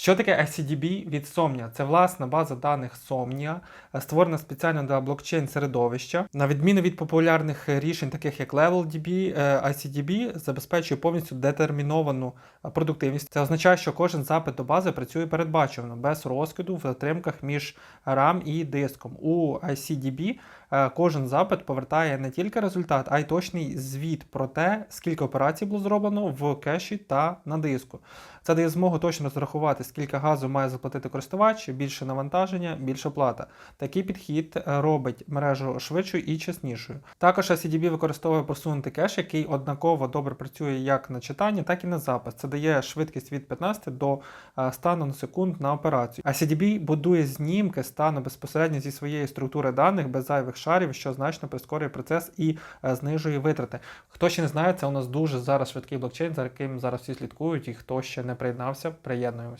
Що таке ICDB від Somnia? Це власна база даних Somnia, е, створена спеціально для блокчейн середовища. На відміну від популярних рішень, таких як LevelDB, е, ICDB забезпечує повністю детерміновану е, продуктивність. Це означає, що кожен запит до бази працює передбачувано, без розкиду в затримках між RAM і диском. У ICDB е, кожен запит повертає не тільки результат, а й точний звіт про те, скільки операцій було зроблено в кеші та на диску. Це дає змогу точно розрахувати, скільки газу має заплатити користувач, більше навантаження, більше плата. Такий підхід е, робить мережу швидшою і чеснішою. Також ICDB використовує просунутий кеш, який однаково добре працює як на читання, так і на запис. Це дає швидкість від 15 до е, 100 наносекунд на операцію. ICDB будує знімки стану безпосередньо зі своєї структури даних без зайвих шарів, що значно прискорює процес і е, знижує витрати. Хто ще не знає, це у нас дуже зараз швидкий блокчейн, за яким зараз всі слідкують, і хто ще не приєднався, приєднуємось.